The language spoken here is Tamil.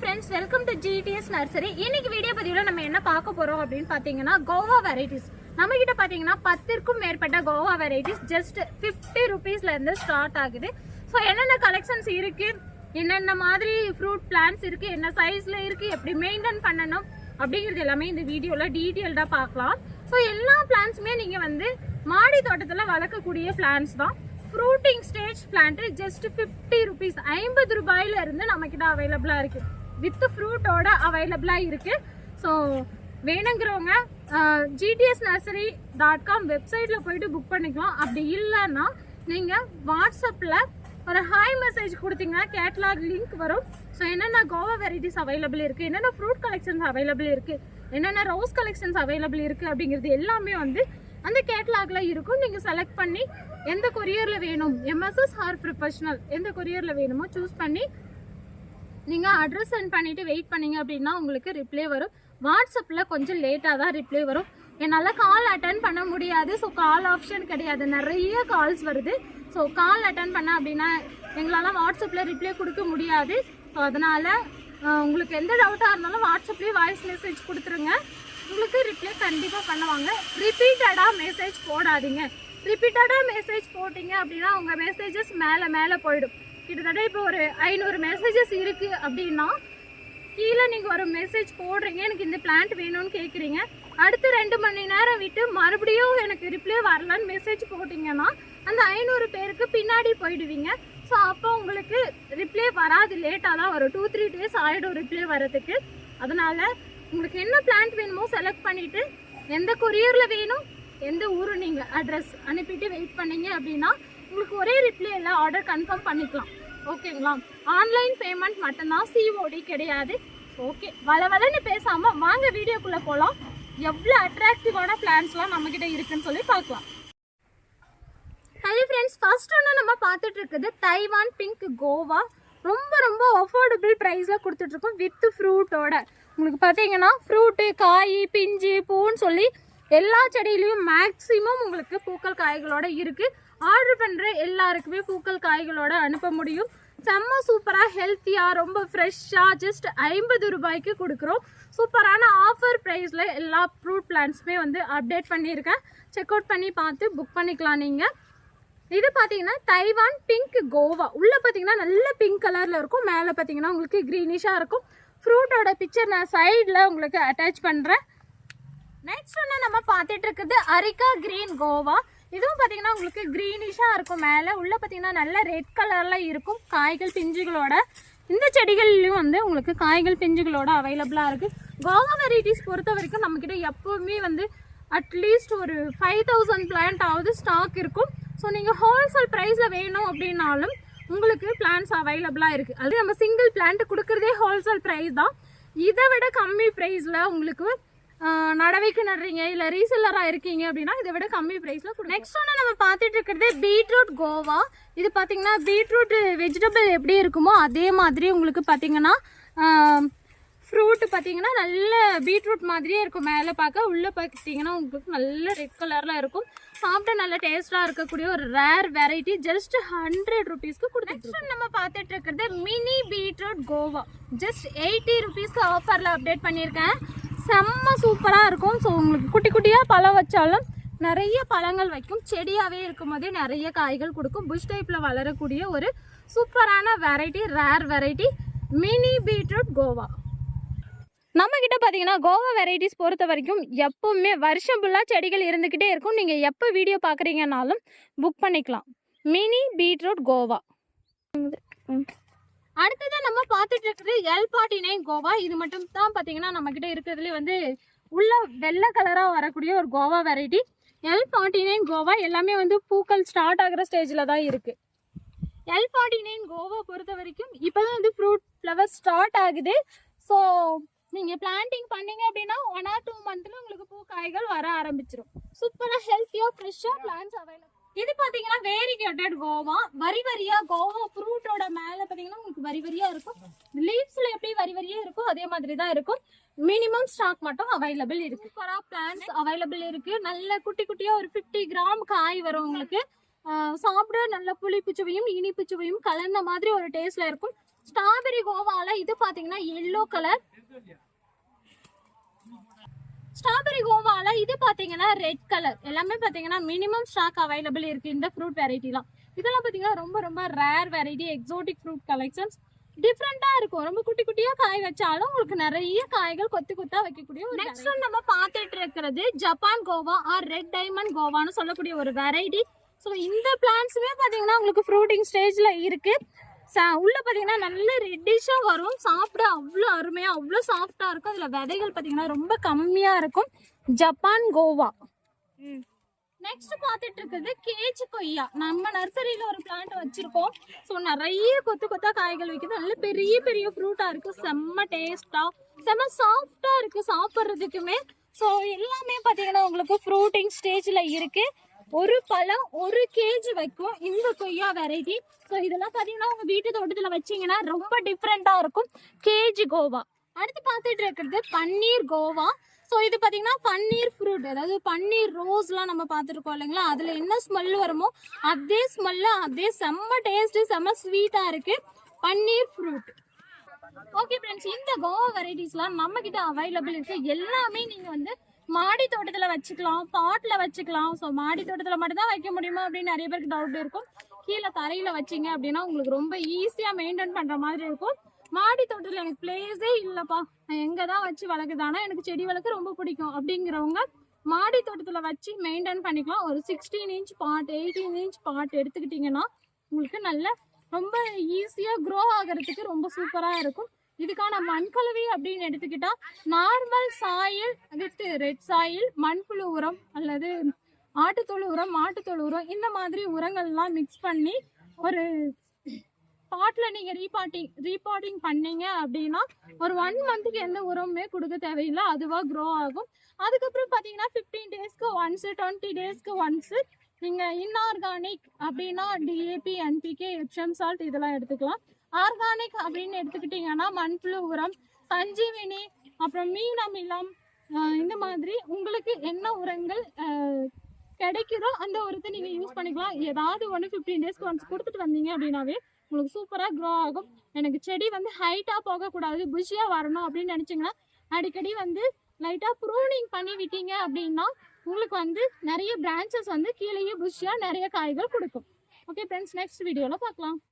Friends welcome to G D S nursery இன்னைக்கு வீடியோ பதிவில் நம்ம என்ன பார்க்க போகிறோம் அப்படின்னு பார்த்தீங்கன்னா கோவா வெரைட்டிஸ் நம்ம கிட்ட பார்த்தீங்கன்னா பத்திற்கும் மேற்பட்ட கோவா வெரைட்டிஸ் ஜஸ்ட் ஃபிஃப்டி ருபீஸ்லேருந்து ஸ்டார்ட் ஆகுது. ஸோ என்னென்ன கலெக்ஷன்ஸ் இருக்குது என்னென்ன மாதிரி ஃப்ரூட் பிளான்ஸ் இருக்குது என்ன சைஸில் இருக்குது எப்படி மெயின்டைன் பண்ணணும்? அப்படிங்கிறது எல்லாமே இந்த வீடியோவில் டீட்டெயில்டாக பார்க்கலாம். ஸோ எல்லா பிளான்ஸுமே நீங்கள் வந்து மாடி தோட்டத்தில் வளர்க்கக்கூடிய பிளான்ஸ் தான். Fruiting stage plant just fifty rupees ஐம்பது ரூபாயிலிருந்து நம்மக்கிட்ட அவைலபிளாக இருக்குது வித் ஃப்ரூட்டோட அவைலபிளாக இருக்குது ஸோ வேணுங்கிறவங்க ஜிடிஎஸ் நர்சரி டாட் காம் வெப்சைட்டில் போயிட்டு புக் பண்ணிக்கலாம். அப்படி இல்லைன்னா நீங்கள் வாட்ஸ்அப்பில் ஒரு ஹாய் மெசேஜ் கொடுத்தீங்கன்னா கேட்லாக் லிங்க் வரும். ஸோ என்னென்ன கோவா வெரைட்டிஸ் அவைலபிள் இருக்குது என்னென்ன ஃப்ரூட் கலெக்ஷன்ஸ் அவைலபிள் இருக்குது என்னென்ன ரோஸ் கலெக்ஷன்ஸ் அவைலபிள் இருக்குது அப்படிங்கிறது எல்லாமே வந்து அந்த கேட்லாக்ல இருக்கும். நீங்கள் செலக்ட் பண்ணி எந்த கொரியரில் வேணும்? எம்எஸ்எஸ் ஆர் ப்ரொஃபஷனல் எந்த கொரியரில் வேணுமோ சூஸ் பண்ணி நீங்கள் அட்ரஸ் சென்ட் பண்ணிவிட்டு வெயிட் பண்ணீங்க அப்படின்னா உங்களுக்கு ரிப்ளை வரும். வாட்ஸ்அப்பில் கொஞ்சம் லேட்டாக தான் ரிப்ளை வரும். என்னால் கால் அட்டன் பண்ண முடியாது. ஸோ கால் ஆப்ஷன் கிடையாது. நிறைய கால்ஸ் வருது. ஸோ கால் அட்டன் பண்ண அப்படின்னா எங்களால் வாட்ஸ்அப்பில் ரிப்ளை கொடுக்க முடியாது. ஸோ அதனால் உங்களுக்கு எந்த டவுட்டாக இருந்தாலும் வாட்ஸ்அப்லேயே வாய்ஸ் மெசேஜ் கொடுத்துருங்க. உங்களுக்கு ரிப்ளை கண்டிப்பாக பண்ணுவாங்க. ரிப்பீட்டடாக மெசேஜ் போடாதீங்க. ரிப்பீட்டடாக மெசேஜ் போட்டிங்க அப்படின்னா உங்கள் மெசேஜஸ் மேலே மேலே போயிடும். கிட்டத்தட்ட இப்போ ஒரு ஐநூறு மெசேஜஸ் இருக்குது அப்படின்னா கீழே நீங்கள் ஒரு மெசேஜ் போடுறீங்க எனக்கு இந்த பிளான்ட் வேணும்னு கேட்குறீங்க அடுத்து ரெண்டு மணி நேரம் விட்டு மறுபடியும் எனக்கு ரிப்ளை வரலன்னு மெசேஜ் போட்டிங்கன்னா அந்த ஐநூறு பேருக்கு பின்னாடி போயிடுவீங்க. ஸோ அப்போ உங்களுக்கு ரிப்ளை வராது லேட்டாக தான் வரும். டூ த்ரீ டேஸ் ஆகிடும் ரிப்ளை வரதுக்கு அதனால் உங்களுக்கு என்ன பிளான்ட் வேணுமோ செலக்ட் பண்ணிவிட்டு எந்த கொரியரில் வேணும் எந்த ஊரு நீங்கள் அட்ரஸ் அனுப்பிட்டு வெயிட் பண்ணீங்க அப்படின்னா உங்களுக்கு ஒரே ரிப்ளை ஆர்டர் கன்ஃபார்ம் பண்ணிக்கலாம். ஓகேங்களா ஆன்லைன் பேமெண்ட் மட்டும்தான் சிஓடி கிடையாது. ஓகே வள வளன்னு பேசாம வாங்க வீடியோக்குள்ள போகலாம் எவ்வளோ அட்ராக்டிவான பிளான்ஸ்லாம் நம்மக்கிட்ட இருக்குன்னு சொல்லி பார்க்கலாம். ஹலோ ஃப்ரெண்ட்ஸ் ஃபர்ஸ்ட் ஒன்று நம்ம பார்த்துட்டு இருக்குது தைவான் பிங்க் கோவா ரொம்ப ரொம்ப அஃபோர்டபுள் ப்ரைஸில் கொடுத்துட்ருக்கோம் வித் ஃப்ரூட்டோட உங்களுக்கு பார்த்தீங்கன்னா ஃப்ரூட்டு காய் பிஞ்சு பூன்னு சொல்லி எல்லா செடியிலையும் மேக்ஸிமம் உங்களுக்கு பூக்கள் காய்களோட இருக்குது ஆர்டர் பண்ணுற எல்லாருக்குமே பூக்கள் காய்களோட அனுப்ப முடியும். செம்ம சூப்பராக ஹெல்த்தியாக ரொம்ப ஃப்ரெஷ்ஷாக ஜஸ்ட் ஐம்பது ரூபாய்க்கு கொடுக்குறோம். சூப்பரான ஆஃபர் ப்ரைஸில் எல்லா ஃப்ரூட் பிளான்ஸுமே வந்து அப்டேட் பண்ணியிருக்கேன். செக் அவுட் பண்ணி பார்த்து புக் பண்ணிக்கலாம் நீங்கள் இது பார்த்தீங்கன்னா தைவான் பிங்க் கோவா உள்ளே பார்த்தீங்கன்னா நல்ல பிங்க் கலரில் இருக்கும். மேலே பார்த்தீங்கன்னா உங்களுக்கு க்ரீனிஷாக இருக்கும். ஃப்ரூட்டோட பிக்சர் நான் சைடில் உங்களுக்கு அட்டாச் பண்ணுறேன் நெக்ஸ்ட் ஒன்று நம்ம பார்த்துட்டு இருக்குது அரிக்கா கிரீன் கோவா இதுவும் பார்த்தீங்கன்னா உங்களுக்கு க்ரீனிஷாக இருக்கும். மேலே உள்ளே பார்த்தீங்கன்னா நல்ல ரெட் கலரில் இருக்கும் காய்கள் பிஞ்சுகளோட. இந்த செடிகள்லையும் வந்து உங்களுக்கு காய்கள் பிஞ்சுகளோட அவைலபிளாக இருக்குது கோவா வெரைட்டிஸ் பொறுத்த வரைக்கும் நம்மக்கிட்ட எப்போவுமே வந்து அட்லீஸ்ட் ஒரு ஃபைவ் தௌசண்ட் பிளான்ட் ஆகுது ஸ்டாக் இருக்கும். ஸோ நீங்கள் ஹோல்சேல் ப்ரைஸில் வேணும் அப்படின்னாலும் உங்களுக்கு பிளான்ஸ் அவைலபிளாக இருக்குது அது நம்ம சிங்கிள் பிளான்ட் கொடுக்குறதே ஹோல்சேல் ப்ரைஸ் தான். இதை விட கம்மி ப்ரைஸில் உங்களுக்கு நடவைக்கு நடுறீங்க இல்லை ரீசெல்லராக இருக்கீங்க அப்படின்னா இதை விட கம்மி ப்ரைஸில் நெக்ஸ்ட் ஒன்று நம்ம பார்த்துட்டு இருக்கிறது பீட்ரூட் கோவா. இது பார்த்தீங்கன்னா பீட்ரூட் வெஜிடபிள் எப்படி இருக்குமோ அதே மாதிரி உங்களுக்கு பார்த்தீங்கன்னா ஃப்ரூட் பார்த்தீங்கன்னா நல்ல பீட்ரூட் மாதிரியே இருக்கும். மேலே பார்க்க உள்ளே பார்த்தீங்கன்னா உங்களுக்கு நல்ல ரெட் கலரில் இருக்கும். சாப்பிட்டா நல்ல டேஸ்ட்டாக இருக்கக்கூடிய ஒரு ரேர் வெரைட்டி ஜஸ்ட் ஹண்ட்ரட் ருபீஸ்க்கு கொடுத்துட்டு நம்ம பார்த்துட்டு இருக்கிறது mini beetroot guava. Just eighty ருபீஸ்க்கு ஆஃபரில் அப்டேட் பண்ணியிருக்கேன். செம்ம சூப்பராக இருக்கும். ஸோ உங்களுக்கு குட்டி குட்டியாக பழம் வச்சாலும் நிறைய பழங்கள் வைக்கும். செடியாகவே இருக்கும் போதே நிறைய காய்கள் கொடுக்கும். புஷ் டைப்பில் வளரக்கூடிய ஒரு சூப்பரான variety rare variety mini beetroot guava நம்மக்கிட்ட பார்த்தீங்கன்னா கோவா வெரைட்டிஸ் பொறுத்த வரைக்கும் எப்போவுமே வருஷம் ஃபுல்லாக செடிகள் இருந்துக்கிட்டே இருக்கும். நீங்கள் எப்போ வீடியோ பார்க்குறீங்கனாலும் புக் பண்ணிக்கலாம். மினி பீட்ரூட் கோவா அடுத்ததான் நம்ம பார்த்துட்டு இருக்கிறது எல் ஃபார்ட்டி நைன் கோவா. இது மட்டும் தான் பார்த்தீங்கன்னா நம்மக்கிட்ட இருக்கிறதுலே வந்து உள்ள வெள்ளை கலராக வரக்கூடிய ஒரு guava variety L forty nine guava எல்லாமே வந்து பூக்கள் ஸ்டார்ட் ஆகிற ஸ்டேஜில் தான் இருக்குது எல் ஃபார்ட்டி நைன் கோவா பொறுத்த வரைக்கும் இப்போ தான் வந்து ஃப்ரூட் ஃப்ளவர் ஸ்டார்ட் ஆகுது. ஸோ நீங்கள் பிளான்டிங் பண்ணீங்க அப்படின்னா ஒன் ஆர் டூ மந்த்தில் உங்களுக்கு பூ காய்கள் வர ஆரம்பிச்சிடும் சூப்பராக ஹெல்த்தியாக ஃப்ரெஷ்ஷாக பிளான்ஸ் அவைலபிள் இது பார்த்தீங்கன்னா வேரிகேட்டட் கோவா. வரி வரியா கோவா ஃப்ரூட்டோட மேலே பாத்தீங்கன்னா உங்களுக்கு வரி வரியா இருக்கும். லீவ்ஸில் எப்படி வரி வரியா இருக்கோ அதே மாதிரி தான் இருக்கும். மினிமம் ஸ்டாக் மட்டும் அவைலபிள் இருக்கு. சூப்பராக பிளான்ஸ் அவைலபிள் இருக்கு. நல்ல குட்டி குட்டியாக ஒரு ஃபிஃப்டி கிராம் காய் வரும் உங்களுக்கு. சாப்பிட நல்ல புளிப்பு சுவையும் இனிப்பு சுவையும் கலந்த மாதிரி ஒரு டேஸ்ட்ல இருக்கும். ஸ்ட்ராபெரி கோவால இது பாத்தீங்கன்னா எல்லோ கலர் ஸ்ட்ராபெரி கோவால இது பாத்தீங்கன்னா ரெட் கலர் எல்லாமே பாத்தீங்கன்னா மினிமம் ஸ்டாக் அவைலபிள் இருக்கு இந்த ஃப்ரூட் வெரைட்டிலாம் இதெல்லாம் பாத்தீங்கன்னா ரொம்ப ரொம்ப rare variety exotic fruit collections டிஃப்ரெண்டா இருக்கும். ரொம்ப குட்டி குட்டியா காய் வச்சாலும் உங்களுக்கு நிறைய காய்கள் கொத்து கொத்தா வைக்கக்கூடிய ஒரு நெக்ஸ்ட் நம்ம பார்த்துட்டு இருக்கிறது Japan guava or red diamond கோவான்னு சொல்லக்கூடிய ஒரு வெரைட்டி ஸோ இந்த பிளான்ஸுமே பார்த்தீங்கன்னா உங்களுக்கு ஃப்ரூட்டிங் ஸ்டேஜில் இருக்கு. சா- உள்ள பார்த்தீங்கன்னா நல்ல ரெட்டிஷாக வரும். சாப்பிட அவ்வளோ அருமையாக அவ்வளோ சாஃப்டாக இருக்கும். அதில் விதைகள் பார்த்தீங்கன்னா ரொம்ப கம்மியாக இருக்கும். ஜப்பான் கோவா. நெக்ஸ்ட் பார்த்துட்டு இருக்கிறது கேஜ் கொய்யா. நம்ம நர்சரியில ஒரு பிளான்ட் வச்சிருக்கோம். ஸோ நிறைய கொத்து கொத்தா காய்கள் வைக்குது. நல்ல பெரிய பெரிய ஃப்ரூட்டா இருக்கு. செம்ம டேஸ்டா செம்ம சாஃப்டா இருக்கு சாப்பிட்றதுக்குமே. ஸோ எல்லாமே பார்த்தீங்கன்னா உங்களுக்கு ஃப்ரூட்டிங் ஸ்டேஜ்ல இருக்கு. ஒரு பழம் ஒரு கேஜி வைக்கும் இந்த கொய்யா வெரைட்டி ஸோ இதெல்லாம் பார்த்தீங்கன்னா உங்கள் வீட்டு தோட்டத்தில் வச்சீங்கன்னா ரொம்ப டிஃப்ரெண்ட்டாக இருக்கும். K G guava. அடுத்து பார்த்துட்டு இருக்கிறது பன்னீர் கோவா. ஸோ இது பார்த்தீங்கன்னா பன்னீர் ஃப்ரூட் அதாவது பன்னீர் ரோஸ்லாம் நம்ம பார்த்துருக்கோம் இல்லைங்களா? அதில் என்ன ஸ்மெல் வருமோ அதே ஸ்மெல்லு அதே செம்ம டேஸ்ட்டு செம்ம ஸ்வீட்டாக இருக்குது பன்னீர் ஃப்ரூட் ஓகே ஃப்ரெண்ட்ஸ் இந்த கோவா வெரைட்டிஸ்லாம் நம்ம அவைலபிள் இருக்குது எல்லாமே நீங்கள் வந்து மாடி தோட்டத்தில் வச்சுக்கலாம் பாட்டில் வச்சுக்கலாம். ஸோ மாடி தோட்டத்தில் மட்டும்தான் வைக்க முடியுமா அப்படின்னு நிறைய பேருக்கு டவுட் இருக்கும். கீழே தரையில் வச்சீங்க அப்படின்னா உங்களுக்கு ரொம்ப ஈஸியாக மெயின்டைன் பண்ணுற மாதிரி இருக்கும். மாடி தோட்டத்தில் எனக்கு பிளேஸே இல்லைப்பா. நான் எங்கே தான் வச்சு வளர்க்குதானா எனக்கு செடி வளர்க்க ரொம்ப பிடிக்கும். அப்படிங்கிறவங்க மாடி தோட்டத்தில் வச்சு மெயின்டைன் பண்ணிக்கலாம். ஒரு sixteen inch pot eighteen inch pot எடுத்துக்கிட்டிங்கன்னா உங்களுக்கு நல்ல ரொம்ப ஈஸியாக க்ரோ ஆகிறதுக்கு ரொம்ப சூப்பராக இருக்கும். இதுக்கான மண்கலவை அப்படின்னு எடுத்துக்கிட்டா normal soil with red soil மண்புழு உரம் அல்லது ஆட்டுத்தோல் உரம் மாட்டுத்தோல் உரம் இந்த மாதிரி உரங்கள்லாம் மிக்ஸ் பண்ணி ஒரு பாட்டில் நீங்கள் ரீபாட்டிங் ரீபாட்டிங் பண்ணீங்க அப்படின்னா ஒரு ஒன் மந்த்துக்கு எந்த உரமுமே கொடுக்க தேவையில்லை. அதுவாக க்ரோ ஆகும். அதுக்கப்புறம் பார்த்தீங்கன்னா ஃபிஃப்டீன் டேஸ்க்கு ஒன்ஸு டுவெண்ட்டி டேஸ்க்கு ஒன்ஸு நீங்கள் இன்ஆர்கானிக் அப்படின்னா D A P N P K epsom salt இதெல்லாம் எடுத்துக்கலாம். ஆர்கானிக் அப்படின்னு எடுத்துக்கிட்டிங்கன்னா மண்புழு உரம் சஞ்சீவினி அப்புறம் மீன் அமிலம் இந்த மாதிரி உங்களுக்கு என்ன உரங்கள் கிடைக்குதோ அந்த உரத்தை நீங்கள் யூஸ் பண்ணிக்கலாம். ஏதாவது ஒன்று ஃபிஃப்டீன் டேஸ்க்கு ஒன்ஸ் கொடுத்துட்டு வந்தீங்க அப்படின்னாவே உங்களுக்கு சூப்பராக க்ரோ ஆகும். எனக்கு செடி வந்து ஹைட்டாக போகக்கூடாது புஷியாக வரணும் அப்படின்னு நினச்சிங்கன்னா அடிக்கடி வந்து லைட்டாக ப்ரூனிங் பண்ணி விட்டீங்க அப்படின்னா உங்களுக்கு வந்து நிறைய பிரான்ச்சஸ் வந்து கீழேயே புஷியாக நிறைய காய்கள் கொடுக்கும். ஓகே ஃப்ரெண்ட்ஸ் நெக்ஸ்ட் வீடியோவில் பார்க்கலாம்.